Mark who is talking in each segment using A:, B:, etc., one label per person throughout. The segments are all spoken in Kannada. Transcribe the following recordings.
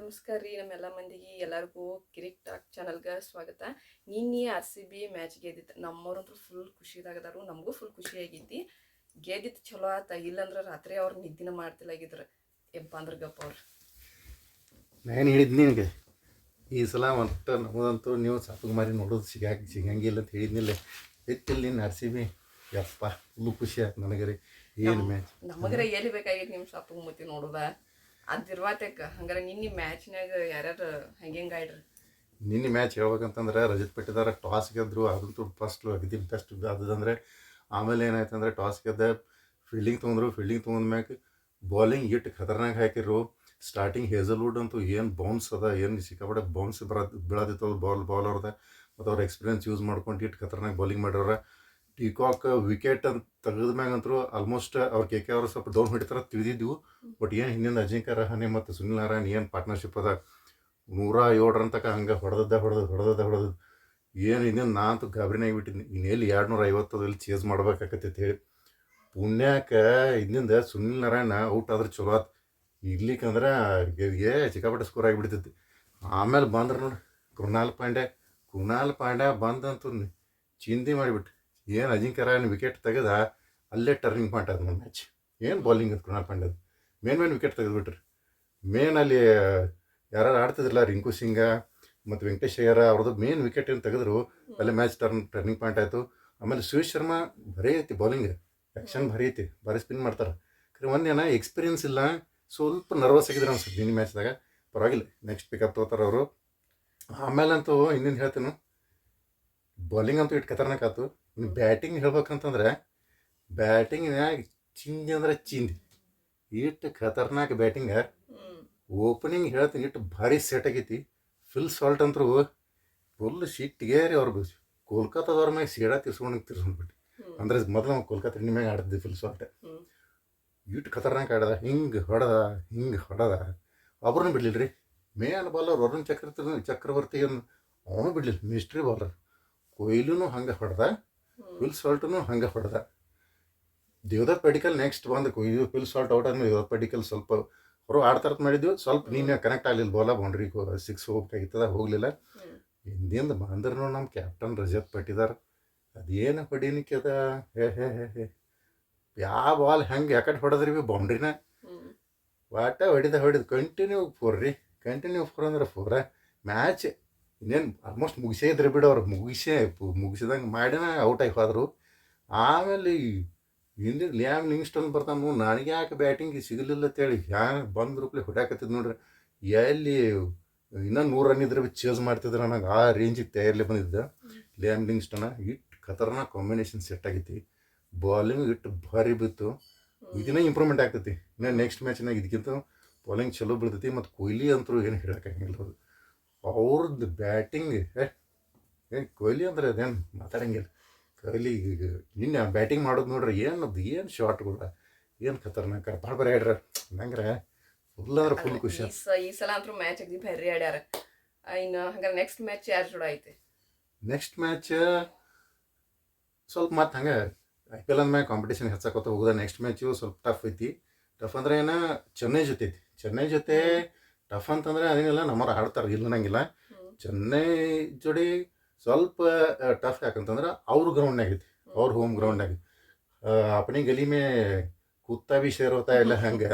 A: ನಮಸ್ಕಾರ ರೀ ನಮ್ಮೆಲ್ಲ ಮಂದಿಗೆ ಎಲ್ಲರಿಗೂ ಕಿರಿಕ್ ಟಾಕ್ ಚಾನಲ್ಗೆ ಸ್ವಾಗತ. ನಿನ್ನೆ ಆರ್ ಸಿ ಬಿ ಮ್ಯಾಚ್ ಗೆದ್ದಿತ್ತು. ನಮ್ಮವ್ರಂತೂ ಫುಲ್ ಖುಷಿದಾಗದಾರು ನಮಗೂ ಫುಲ್ ಖುಷಿ ಆಗೈತಿ ಗೆದ್ದಿತ್ತು ಚಲೋ ಆತ ಇಲ್ಲಂದ್ರೆ ರಾತ್ರಿ ಅವ್ರು ನಿದ್ದಿನ ಮಾಡ್ತಿಲ್ಲಾಗಿದ್ರು. ಎಪ್ಪ ಅಂದ್ರೆ ಗಪ್ಪ ಅವ್ರು.
B: ನಾನು ಹೇಳಿದ್ನಿ ನಿನಗೆ? ಈ ಸಲ ಮತ್ತೆ ನಮ್ಮದಂತೂ ನೀವು ಸಾಪುಗೆ ಮಾರಿ ನೋಡೋದು ಸಿಗಾಕಿ ಸಿಗಂಗಿಲ್ಲ ಅಂತ ಹೇಳಿದ್ನಿಲ್ಲ. ಎತ್ತಿಲ್ಲ ನಿನ್ನ ಆರ್ ಸಿ ಬಿ? ಯಪ್ಪ ಫುಲ್ ಖುಷಿ ಆಯ್ತು ನನಗೆ ರೀ. ಏನು ಮ್ಯಾಚ್?
A: ನಮಗರೆ ಎಲ್ಲಿ ಬೇಕಾಗಿತ್ತು ನಿಮ್ಮ ಶಾಪಿಂಗ್ ಮತ್ತೆ ನೋಡುದ? ಅದಿರ್ವಾತಕ್ಕ ಹಂಗಾರೆ ನಿನ್ನೆ ಮ್ಯಾಚ್ನಾಗ ಯಾರ್ಯಾರು ಆಡ್ರಿ
B: ನಿನ್ನೆ ಮ್ಯಾಚ್ ಹೇಳ್ಬೇಕಂತಂದ್ರೆ ರಜತ್ ಪಟ್ಟಿದಾರ ಟಾಸ್ ಗೆದ್ರು, ಅದಂತೂ ಫಸ್ಟ್ ಅಗದಿ ಬೆಸ್ಟ್ ಅದಂದ್ರೆ ಆಮೇಲೆ ಏನಾಯ್ತು ಅಂದ್ರೆ ಟಾಸ್ ಗೆದ್ದ ಫೀಲ್ಡಿಂಗ್ ತೊಗೊಂಡ್ರು ಫೀಲ್ಡಿಂಗ್ ತೊಗೊಂಡ್ಮ್ಯಾಗ ಬಾಲಿಂಗ್ ಇಟ್ಟು ಖತರ್ನಾಗ ಹಾಕಿರು ಸ್ಟಾರ್ಟಿಂಗ್ ಹೇಸಲ್ವುಡ್ ಅಂತೂ ಏನು ಬೌನ್ಸ್ ಅದ, ಏನು ಸಿಕ್ಕಾಪಟ್ಟೆ ಬೌನ್ಸ್ ಬರ ಬೀಳದಿತ್ತು ಬಾಲ್ ಬಾಲ್ ಅವ್ರದ ಮತ್ತು ಅವ್ರ ಎಕ್ಸ್ಪೀರಿಯನ್ಸ್ ಯೂಸ್ ಮಾಡ್ಕೊಂಡು ಇಟ್ಟು ಖತರ್ನಾಗ ಬಾಲಿಂಗ್ ಮಾಡ್ಯಾರ. ಟಿಕಾಕ್ ವಿಕೆಟ್ ಅಂತ ತೆಗೆದ ಮ್ಯಾಗಂತೂ ಆಲ್ಮೋಸ್ಟ್ ಅವ್ರ ಕೆ ಕೆ ಅವರು ಸ್ವಲ್ಪ ಡೌನ್ ಹೊಡಿತಾರ ತಿಳಿದಿದ್ವು. ಬಟ್ ಏನು ಹಿಂದಿನ ಅಜಿಂಕ್ಯ ರಹಾನೆ ಮತ್ತು ಸುನಿಲ್ ನಾರಾಯಣ್ ಏನು ಪಾರ್ಟ್ನರ್ಶಿಪ್ ಅದ? ನೂರ ಏಳರ ತನಕ ಹಂಗೆ ಹೊಡೆದದ್ದ ಹೊಡೆದು ಹೊಡೆದದ್ದ ಹೊಡೆದು ಏನು ಇನ್ನೇನು ನಾ ಅಂತೂ ಗಾಬರಿನಾಗಿ ಬಿಟ್ಟಿದ್ದೆ ಇನ್ನೆಲ್ಲಿ ಎರಡು ನೂರ ಐವತ್ತು ಇಲ್ಲಿ ಚೇಸ್ ಮಾಡ್ಬೇಕಾಕತ್ತೈತಿ ಹೇಳಿ. ಪುಣ್ಯಕ್ಕೆ ಇನ್ನಿಂದ ಸುನಿಲ್ ನಾರಾಯಣ ಔಟ್ ಆದ್ರೆ ಚಲೋ ಆತು. ಇರ್ಲಿಕ್ಕಂದ್ರೆ ಏ ಚಿಕ್ಕಾಪಟ್ಟೆ ಸ್ಕೋರ್ ಆಗಿಬಿಡ್ತೈತಿ. ಆಮೇಲೆ ಬಂದ್ರೆ ನೋಡಿ ಕೃಣಾಲ್ ಪಾಂಡ್ಯ. ಕೃಣಾಲ್ ಪಾಂಡ್ಯ ಬಂದಂತೂ ಚಿಂತೆ ಮಾಡಿಬಿಟ್ಟು. ಏನು ಅಜಿಂಕ್ಯ ರಾಯನ್ ವಿಕೆಟ್ ತೆಗೆದ ಅಲ್ಲೇ ಟರ್ನಿಂಗ್ ಪಾಯಿಂಟ್ ಆದ ಮ್ಯಾಚ್ ಏನು ಬೌಲಿಂಗ್ ಅದು ಕೃಣಾಲ್ ಪಾಂಡ್ಯದು ಮೇನ್ ಮೇನ್ ವಿಕೆಟ್ ತೆಗೆದುಬಿಟ್ರಿ ಮೇನ್ ಅಲ್ಲಿ ಯಾರು ಆಡ್ತಿದ್ರಲ್ಲ, ರಿಂಕು ಸಿಂಗ ಮತ್ತು ವೆಂಕಟೇಶ್ ಅಯ್ಯರ ಅವ್ರದ್ದು ಮೇನ್ ವಿಕೆಟ್ ಏನು ತೆಗೆದ್ರು, ಅಲ್ಲೇ ಮ್ಯಾಚ್ ಟರ್ನ್ ಟರ್ನಿಂಗ್ ಪಾಯಿಂಟ್ ಆಯಿತು. ಆಮೇಲೆ ಸುರೇಶ್ ಶರ್ಮಾ ಬರೀ ಐತಿ ಬೌಲಿಂಗ್ ಆ್ಯಕ್ಷನ್ ಭಾರಿ ಐತಿ, ಭಾರಿ ಸ್ಪಿನ್ ಮಾಡ್ತಾರೆ. ಖರೆ ಒಂದೇನ ಎಕ್ಸ್ಪೀರಿಯನ್ಸ್ ಇಲ್ಲ, ಸ್ವಲ್ಪ ನರ್ವಸ್ ಆಗಿದ್ರು ಅನ್ಸುತ್ತೆ ನಿನ್ನೆ ಮ್ಯಾಚ್ದಾಗ ಪರವಾಗಿಲ್ಲ ನೆಕ್ಸ್ಟ್ ಪಿಕಪ್ ತಗೋತಾರೆ ಅವರು. ಆಮೇಲಂತೂ ಇನ್ನೇನು ಹೇಳ್ತೀನಿ? ಬೌಲಿಂಗ್ ಅಂತೂ ಇಟ್ಟು ಖತರ್ನಾಕ್ ಆಯ್ತು ಇನ್ನು ಬ್ಯಾಟಿಂಗ್ ಹೇಳ್ಬೇಕಂತಂದ್ರೆ ಬ್ಯಾಟಿಂಗ್ನಾಗ ಚಿಂದಿ ಅಂದ್ರೆ ಚಿಂದಿ ಇಟ್ಟು ಖತರ್ನಾಕ್ ಬ್ಯಾಟಿಂಗ. ಓಪನಿಂಗ್ ಹೇಳ್ತೀನಿ ಇಟ್ಟು ಭಾರಿ ಸೆಟ್ ಆಗೈತಿ. ಫಿಲ್ ಸಾಲ್ಟ್ ಅಂತರೂ ಫುಲ್ ಸಿಟ್ಟಿಗೆ ರೀ ಅವ್ರು. ಕೋಲ್ಕತ್ತಾದವ್ರ ಮ್ಯಾಗ ಸೀಡಾ ತಿರ್ಸ್ಕೊಂಡು ತಿರ್ಸ್ಕೊಂಡ್ಬಿಟ್ಟು ಅಂದ್ರೆ ಮೊದಲು ನಾವು ಕೋಲ್ಕತ್ತಾ ಟೀಮ್ ಮ್ಯಾಗ ಫಿಲ್ ಸಾಲ್ಟ್. ಇಟ್ಟು ಖತರ್ನಾಕ್ ಆಡದ ಹಿಂಗೆ ಹೊಡೆದ ಹಿಂಗೆ ಹೊಡೆದ. ಒಬ್ರನ್ನ ಬಿಡ್ಲಿಲ್ಲ ರೀ ಮೇನ್ ಬಾಲರ್ ವರುಣ್ ಚಕ್ರ ಚಕ್ರವರ್ತಿ ಅವನು ಬಿಡ್ಲಿಲ್ಲ. ಮಿಸ್ಟ್ರಿ ಬಾಲರ್ ಕೊಹ್ಲಿನೂ ಹಂಗೆ ಹೊಡೆದ ಫುಲ್ ಸಾಲ್ಟೂ ಹಂಗೆ ಹೊಡೆದ. ದೇವದ ಪೆಡಿಕಲ್ ನೆಕ್ಸ್ಟ್ ಬಂದು ಕೊಯ್ದು ಫುಲ್ ಸಾಲ್ಟ್ ಔಟ್ ಆದ್ಮೇಲೆ ದೇವದತ್ ಪೆಡಿಕಲ್ ಸ್ವಲ್ಪ ಅವರು ಆಡ್ತಾರತ್ ಮಾಡಿದ್ವಿ. ಸ್ವಲ್ಪ ನೀನು ಕನೆಕ್ಟ್ ಆಗಲಿಲ್ಲ ಬೋಲ ಬೌಂಡ್ರಿ ಸಿಕ್ಸ್ ಹೋಗ್ಬೇಕಾಗಿತ್ತದ ಹೋಗಲಿಲ್ಲ. ಹಿಂದಿಂದ ಬಂದ್ರು ನಮ್ಮ ಕ್ಯಾಪ್ಟನ್ ರಜತ್ ಪಟ್ಟಿದಾರ ಅದೇನು ಹೊಡಿನಿಕ್ಕೆ ಅದ ಹೇ ಹೇ ಹೇ ಹೇ. ಯಾವ ಬಾಲ್ ಹೆಂಗೆ ಯಾಕಡೆ ಹೊಡೆದ್ರಿ ಬಿ ಬೌಂಡ್ರಿನ ವಾಟ ಹೊಡಿದ ಹೊಡಿದ. ಕಂಟಿನ್ಯೂ ಫೋರ್ ರೀ. ಕಂಟಿನ್ಯೂ ಫೋರ್ ಅಂದ್ರೆ ಫೋರ ಮ್ಯಾಚ್ ಇನ್ನೇನು ಆಲ್ಮೋಸ್ಟ್ ಮುಗಿಸೇ ಇದ್ರೆ ಬಿಡು ಅವ್ರು ಮುಗಿಸೇ ಮುಗಿಸಿದಂಗೆ ಮಾಡಿನ ಔಟ್ ಆಗಿ ಹೋದರು ಆಮೇಲೆ ಹಿಂದಿ ಲ್ಯಾಮ್ ಲಿಂಗ್ಸ್ಟನ್ ಬರ್ತಾನು, ನನಗೆ ಯಾಕೆ ಬ್ಯಾಟಿಂಗ್ ಸಿಗಲಿಲ್ಲ ಅಂತೇಳಿ ಹ್ಯಾಂಗೆ ಬಂದ ರೂಪ್ಲೆ ಹೊಡ್ಯಾಕತ್ತಿದ್ ನೋಡ್ರಿ. ಎಲ್ಲಿ ಇನ್ನೂ ನೂರು ರನ್ ಇದ್ರೆ ಚೇಸ್ ಮಾಡ್ತಿದ್ರೆ ನನಗೆ ಆ ರೇಂಜಿಗೆ ತಯಾರಿಲಿ ಬಂದಿದ್ದೆ ಲ್ಯಾಮ್ ಲಿಂಗ್ಸ್ಟನ ಇಟ್ಟು ಖತರ್ನಾಕ್ ಕಾಂಬಿನೇಷನ್ ಸೆಟ್ ಆಗೈತಿ. ಬಾಲಿಂಗ್ ಇಟ್ಟು ಭಾರಿ ಬಿತ್ತು. ಇದನ್ನ ಇಂಪ್ರೂವ್ಮೆಂಟ್ ಆಗ್ತೈತಿ. ಇನ್ನು ನೆಕ್ಸ್ಟ್ ಮ್ಯಾಚ್ನಾಗ ಇದಕ್ಕಿಂತ ಬಾಲಿಂಗ್ ಚಲೋ ಬೀಳ್ತೈತಿ ಮತ್ತು ಕೊಹ್ಲಿ ಅಂತೂ ಏನು ಹೇಳೋಕ್ಕಾಗಿಲ್ಲ ಅದು ಅವ್ರದ್ದು ಬ್ಯಾಟಿಂಗ್ ಏ ಏನು ಕೊಹ್ಲಿ ಅಂದ್ರೆ ಅದೇನು ಮಾತಾಡಂಗಿಲ್ಲ. ಕೊಹ್ಲಿ ನಿನ್ನೆ ಬ್ಯಾಟಿಂಗ್ ಮಾಡೋದು ನೋಡ್ರಿ ಏನು ಅದು ಏನು ಶಾರ್ಟ್ಗಳ ಏನು ಖತರ್ನಾಕ ಭಾಳ ಬರೀ ಆಡ್ರ ನಂಗ್ರೆ ಫುಲ್ ಅಂದ್ರೆ ಫುಲ್ ಖುಷಿ
A: ಈ ಸಲ ಅಂತೂ ಮ್ಯಾಚ್ ಆಗಿ ಬರೀ ಆಡ್ಯಾರ. ಇನ್ನು ಹಂಗಾರೆ ನೆಕ್ಸ್ಟ್ ಮ್ಯಾಚ್ ಯಾರ ಜೋಡ ಐತೆ?
B: ನೆಕ್ಸ್ಟ್ ಮ್ಯಾಚ್ ಸ್ವಲ್ಪ ಮತ್ತೆ ಹಂಗೆ ಐ ಪಿ ಎಲ್ ಅಂದ್ಮೇಲೆ ಕಾಂಪಿಟೇಷನ್ ಹೆಚ್ಚಾಕೋತ ಹೋಗೋದ. ನೆಕ್ಸ್ಟ್ ಮ್ಯಾಚು ಸ್ವಲ್ಪ ಟಫ್ ಐತಿ. ಟಫ್ ಅಂದ್ರೆ ಏನ ಚೆನ್ನೈ ಜೊತೆ ಐತಿ. ಚೆನ್ನೈ ಜೊತೆ ಟಫ್ ಅಂತಂದ್ರೆ ಅದೇನಿಲ್ಲ, ನಮ್ಮವ್ರು ಆಡ್ತಾರೆ ಇಲ್ಲ ಅನ್ನಂಗಿಲ್ಲ. ಚೆನ್ನೈ ಜೋಡಿ ಸ್ವಲ್ಪ ಟಫ್ ಯಾಕಂತಂದ್ರೆ ಅವ್ರ ಗ್ರೌಂಡ್ನಾಗ ಐತಿ, ಅವ್ರ ಹೋಮ್ ಗ್ರೌಂಡ್ನಾಗ ಅಪನಿ ಗಲಿ ಮೇ ಕುತ್ತಾ ಬಿ ಶೇರ್ ಇಲ್ಲ ಹಂಗೆ.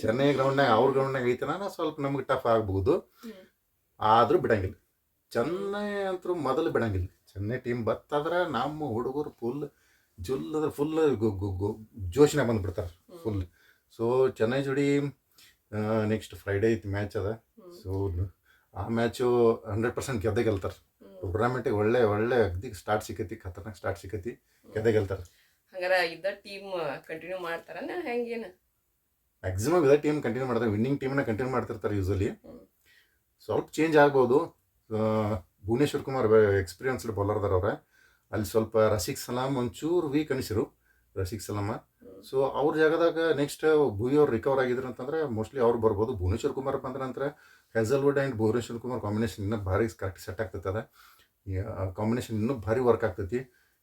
B: ಚೆನ್ನೈ ಗ್ರೌಂಡ್ನಾಗ ಅವ್ರ ಗ್ರೌಂಡ್ನಾಗ ಐತನ ಸ್ವಲ್ಪ ನಮ್ಗೆ ಟಫ್ ಆಗ್ಬೋದು. ಆದರೂ ಬಿಡಂಗಿಲ್ಲ. ಚೆನ್ನೈ ಅಂತೂ ಮೊದಲು ಬಿಡಂಗಿಲ್ಲ. ಚೆನ್ನೈ ಟೀಮ್ ಬತ್ತಾದ್ರೆ ನಮ್ಮ ಹುಡುಗರು ಫುಲ್ ಜುಲ್ ಅಂದ್ರೆ ಫುಲ್ ಜೋಶಿನಾಗ ಬಂದ್ಬಿಡ್ತಾರೆ ಫುಲ್ ಸೊ ಚೆನ್ನೈ ಜೋಡಿ ನೆಕ್ಸ್ಟ್ ಫ್ರೈಡೇ ಐತಿ ಮ್ಯಾಚ್ ಅದ. ಸೊ ಆ ಮ್ಯಾಚು ಹಂಡ್ರೆಡ್ ಪರ್ಸೆಂಟ್ ಗೆದ್ದೇ ಗೆಲ್ತಾರೆ. ಟೂರ್ನಮೆಂಟಿಗೆ ಒಳ್ಳೆ ಒಳ್ಳೆ ಅಗ್ದಿ ಸ್ಟಾರ್ಟ್ ಸಿಕ್ಕೈತಿ ಖತರ್ನಾಕ್ ಸ್ಟಾರ್ಟ್ ಸಿಕ್ಕೈತಿ ಗೆದ್ದೇ ಗೆಲ್ತಾರೆ.
A: ಹಂಗಾರ ಇದ್ದ ಟೀಮ್ ಕಂಟಿನ್ಯೂ ಮಾಡ್ತಾರನ ಹೆಂಗೇನ?
B: ಮ್ಯಾಕ್ಸಿಮಮ್ ಇದೇ ಟೀಮ್ ಕಂಟಿನ್ಯೂ ಮಾಡ್ತಾರೆ ವಿನ್ನಿಂಗ್ ಟೀಮ್ನ ಕಂಟಿನ್ಯೂ ಮಾಡ್ತಿರ್ತಾರೆ ಯೂಸಲಿ. ಸ್ವಲ್ಪ ಚೇಂಜ್ ಆಗ್ಬೋದು. ಭುವನೇಶ್ವರ್ ಕುಮಾರ್ ಎಕ್ಸ್ಪೀರಿಯನ್ಸ್ಡ್ ಬೌಲರ್ದಾರ ಅವ್ರೆ. ಅಲ್ಲಿ ಸ್ವಲ್ಪ ರಸಿಕ್ ಸಲಾಮ್ ಒಂಚೂರು ವೀಕ್ ಅನಿಸಿರು. ರಸಿಕ್ ಸಲಾಮ. ಸೊ ಅವ್ರ ಜಾಗದಾಗ ನೆಕ್ಸ್ಟ್ ಭೂಯಿ ಅವ್ರು ರಿಕವರ್ ಆಗಿದ್ರು ಅಂತಂದ್ರೆ ಮೋಸ್ಟ್ಲಿ ಅವ್ರು ಬರ್ಬೋದು ಭುವನೇಶ್ವರ್ ಕುಮಾರ್ ಬಂದ್ರೆ ನಂತರ Hazlewood and Bhuvneshwar Kumar combination ಇನ್ನೂ ಭಾರಿ ಕರೆಕ್ಟ್ ಸೆಟ್ ಆಗ್ತದೆ ಕಾಂಬಿನೇಷನ್ ಇನ್ನೂ ಭಾರಿ ವರ್ಕ್ ಆಗ್ತೈತಿ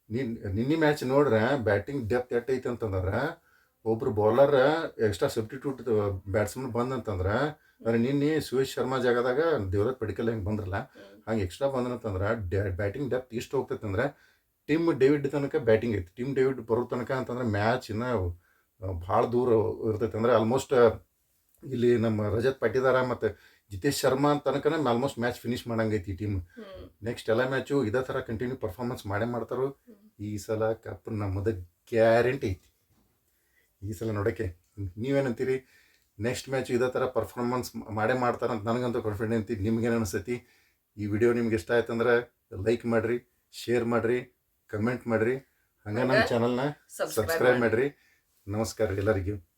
B: ನಿನ್ನ ಮ್ಯಾಚ್ ನೋಡ್ರೆ ಬ್ಯಾಟಿಂಗ್ ಡೆಪ್ತ್ ಎಟ್ ಐತೆ ಅಂತಂದ್ರೆ, ಒಬ್ರು ಬೌಲರ್ ಎಕ್ಸ್ಟ್ರಾ ಸಬ್ಸ್ಟಿಟ್ಯೂಟ್ ಬ್ಯಾಟ್ಸ್ಮನ್ ಬಂದಂತಂದ್ರೆ ಅಂದ್ರೆ ನಿನ್ನೆ ಸುರೇಶ್ ಶರ್ಮಾ ಜಾಗದಾಗ ದೇವರ ಪಡಿಕಲ್ ಹೆಂಗೆ ಬಂದ್ರಲ್ಲ. ಹಂಗೆ ಎಕ್ಸ್ಟ್ರಾ ಬಂದ್ರಂತಂದ್ರೆ ಬ್ಯಾಟಿಂಗ್ ಡೆಪ್ತ್ ಇಷ್ಟು ಹೋಗ್ತೈತೆ ಅಂದ್ರೆ ಟಿಮ್ ಡೇವಿಡ್ ತನಕ ಬ್ಯಾಟಿಂಗ್ ಐತಿ. ಟಿಮ್ ಡೇವಿಡ್ ಬರೋ ತನಕ ಅಂತಂದ್ರೆ ಮ್ಯಾಚ್ ಇನ್ನ ಭಾಳ ದೂರ ಇರ್ತೈತೆ. ಅಂದ್ರೆ ಆಲ್ಮೋಸ್ಟ್ ಇಲ್ಲಿ ನಮ್ಮ ರಜತ್ ಪಾಟಿದಾರ ಮತ್ತು ಜಿತೇಶ್ ಶರ್ಮಾ ತನಕನೇ ಆಲ್ಮೋಸ್ಟ್ ಮ್ಯಾಚ್ ಫಿನಿಶ್ ಮಾಡಂಗೈತಿ ಈ ಟೀಮ್ ನೆಕ್ಸ್ಟ್ ಎಲ್ಲ ಮ್ಯಾಚು ಇದೇ ಥರ ಕಂಟಿನ್ಯೂ ಪರ್ಫಾರ್ಮೆನ್ಸ್ ಮಾಡೇ ಮಾಡ್ತಾರೋ ಈ ಸಲ ಕಪ್ ನಮ್ಮದು ಗ್ಯಾರಂಟಿ ಐತಿ. ಈ ಸಲ ನೋಡೋಕ್ಕೆ ನೀವೇನಂತೀರಿ? ನೆಕ್ಸ್ಟ್ ಮ್ಯಾಚ್ ಇದೇ ಥರ ಪರ್ಫಾರ್ಮೆನ್ಸ್ ಮಾಡೇ ಮಾಡ್ತಾರಂತ ನನಗಂತೂ ಕಾನ್ಫಿಡೆಂಟ್ ಐತಿ ನಿಮ್ಗೇನು ಅನಿಸ್ತೈತಿ ಈ ವಿಡಿಯೋ ನಿಮ್ಗೆ ಇಷ್ಟ ಆಯ್ತಂದ್ರೆ ಲೈಕ್ ಮಾಡಿರಿ ಶೇರ್ ಮಾಡಿರಿ ಕಮೆಂಟ್ ಮಾಡಿರಿ. ಹಂಗೆ ನಮ್ಮ ಚಾನಲ್ನ ಸಬ್ಸ್ಕ್ರೈಬ್ ಮಾಡಿರಿ. ನಮಸ್ಕಾರ ಎಲ್ಲರಿಗೂ.